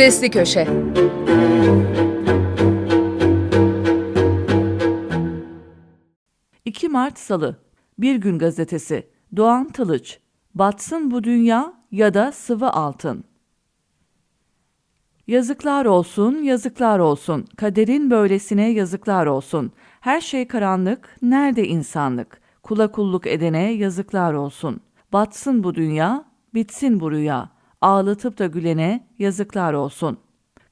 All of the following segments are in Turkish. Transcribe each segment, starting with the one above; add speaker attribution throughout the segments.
Speaker 1: Sesli Köşe
Speaker 2: ...2 Mart Salı, Bir Gün Gazetesi, Doğan Tılıç, Batsın bu dünya ya da sıvı altın. Yazıklar olsun, yazıklar olsun, kaderin böylesine yazıklar olsun. Her şey karanlık, nerede insanlık? Kula kulluk edene yazıklar olsun. Batsın bu dünya, bitsin bu rüya. Ağlatıp da gülene yazıklar olsun.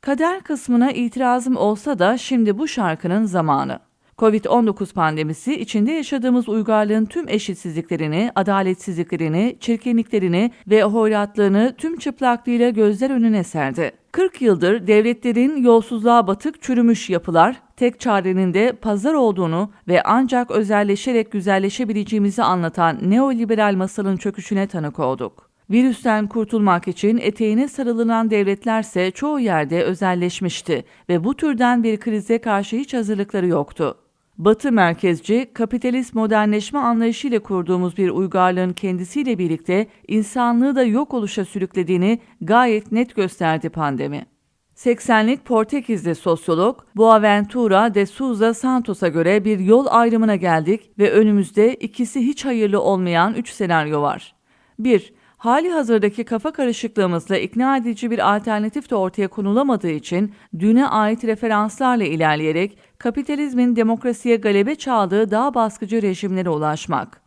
Speaker 2: Kader kısmına itirazım olsa da şimdi bu şarkının zamanı. Covid-19 pandemisi içinde yaşadığımız uygarlığın tüm eşitsizliklerini, adaletsizliklerini, çirkinliklerini ve hoyratlığını tüm çıplaklığıyla gözler önüne serdi. 40 yıldır devletlerin yolsuzluğa batık çürümüş yapılar, tek çarenin de pazar olduğunu ve ancak özelleşerek güzelleşebileceğimizi anlatan neoliberal masalın çöküşüne tanık olduk. Virüsten kurtulmak için eteğine sarılınan devletlerse çoğu yerde özelleşmişti ve bu türden bir krize karşı hiç hazırlıkları yoktu. Batı merkezci, kapitalist modernleşme anlayışıyla kurduğumuz bir uygarlığın kendisiyle birlikte insanlığı da yok oluşa sürüklediğini gayet net gösterdi pandemi. 80'lik Portekizli sosyolog Boaventura de Souza Santos'a göre bir yol ayrımına geldik ve önümüzde ikisi hiç hayırlı olmayan üç senaryo var. 1. Hali hazırdaki kafa karışıklığımızla ikna edici bir alternatif de ortaya konulamadığı için düne ait referanslarla ilerleyerek kapitalizmin demokrasiye galebe çaldığı daha baskıcı rejimlere ulaşmak.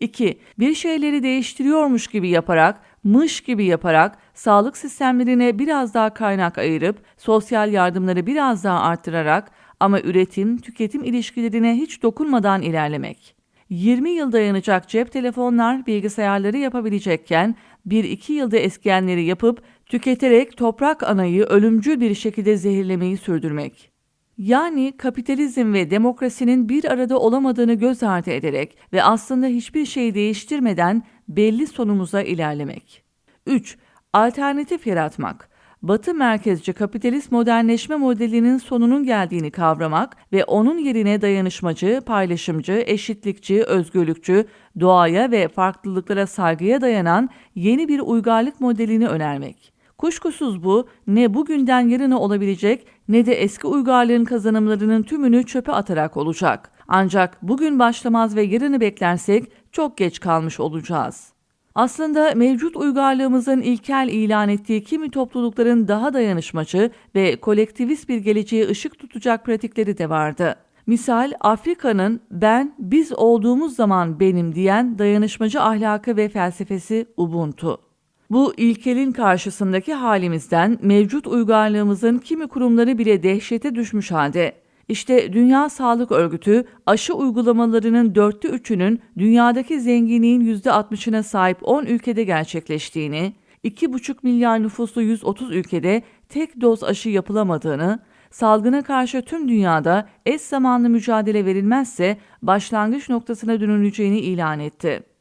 Speaker 2: 2. Bir şeyleri değiştiriyormuş gibi yaparak, mış gibi yaparak sağlık sistemlerine biraz daha kaynak ayırıp sosyal yardımları biraz daha arttırarak ama üretim, tüketim ilişkilerine hiç dokunmadan ilerlemek. 20 yıl dayanacak cep telefonlar, bilgisayarları yapabilecekken 1-2 yılda eskiyenleri yapıp tüketerek toprak anayı ölümcül bir şekilde zehirlemeyi sürdürmek. Yani kapitalizm ve demokrasinin bir arada olamadığını göz ardı ederek ve aslında hiçbir şey değiştirmeden belli sonumuza ilerlemek. 3. Alternatif yaratmak. Batı merkezci kapitalist modernleşme modelinin sonunun geldiğini kavramak ve onun yerine dayanışmacı, paylaşımcı, eşitlikçi, özgürlükçü, doğaya ve farklılıklara saygıya dayanan yeni bir uygarlık modelini önermek. Kuşkusuz bu ne bugünden yarına olabilecek ne de eski uygarlığın kazanımlarının tümünü çöpe atarak olacak. Ancak bugün başlamaz ve yarını beklersek çok geç kalmış olacağız. Aslında mevcut uygarlığımızın ilkel ilan ettiği kimi toplulukların daha dayanışmacı ve kolektivist bir geleceğe ışık tutacak pratikleri de vardı. Misal Afrika'nın ben biz olduğumuz zaman benim diyen dayanışmacı ahlakı ve felsefesi Ubuntu. Bu ilkelin karşısındaki halimizden mevcut uygarlığımızın kimi kurumları bile dehşete düşmüş halde. İşte Dünya Sağlık Örgütü aşı uygulamalarının dörtte üçünün dünyadaki zenginliğin yüzde altmışına sahip 10 ülkede gerçekleştiğini, 2,5 milyar nüfuslu 130 ülkede tek doz aşı yapılamadığını, salgına karşı tüm dünyada eş zamanlı mücadele verilmezse başlangıç noktasına dönüleceğini ilan etti.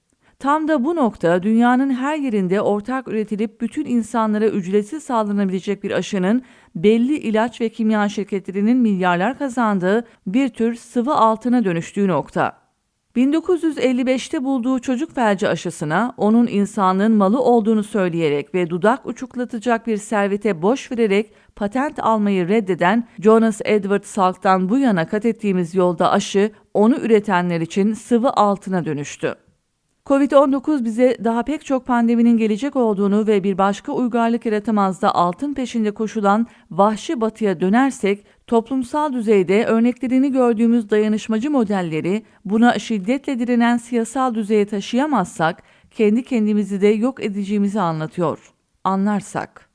Speaker 2: Tam da bu nokta dünyanın her yerinde ortak üretilip bütün insanlara ücretsiz sağlanabilecek bir aşının belli ilaç ve kimya şirketlerinin milyarlar kazandığı bir tür sıvı altına dönüştüğü nokta. 1955'te bulduğu çocuk felci aşısına onun insanlığın malı olduğunu söyleyerek ve dudak uçuklatacak bir servete boş vererek patent almayı reddeden Jonas Edward Salk'tan bu yana kat ettiğimiz yolda aşı onu üretenler için sıvı altına dönüştü. Covid-19 bize daha pek çok pandeminin gelecek olduğunu ve bir başka uygarlık yaratamazda altın peşinde koşulan vahşi batıya dönersek, toplumsal düzeyde örneklerini gördüğümüz dayanışmacı modelleri buna şiddetle direnen siyasal düzeye taşıyamazsak, kendi kendimizi de yok edeceğimizi anlatıyor. Anlarsak.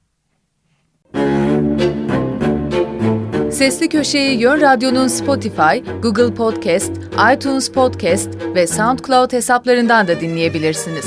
Speaker 1: Sesli Köşe'yi Yön Radyo'nun Spotify, Google Podcast, iTunes Podcast ve SoundCloud hesaplarından da dinleyebilirsiniz.